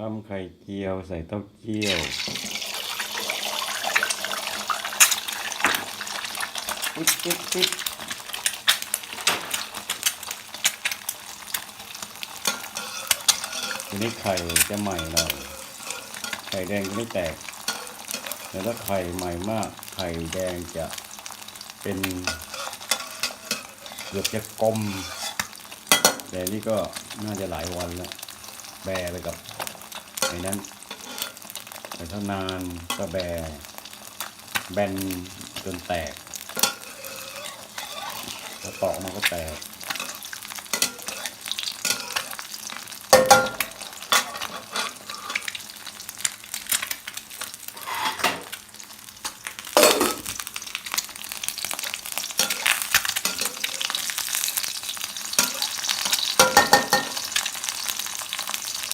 ทำไข่เจียวใส่เต้าเจี้ยวปิ๊บปิ๊บปิ๊บทีนี้ไข่จะใหม่หน่อยไข่แดงจะไม่แตกแต่ถ้าไข่ใหม่มาก ไข่แดงจะเป็นเกือบจะกลมแต่นี่ก็น่าจะหลายวันแล้ว แบไปกับ ไอ้นั้นแต่ถ้านานก็แบแบนจนแตกแล้วตอกมันก็แตก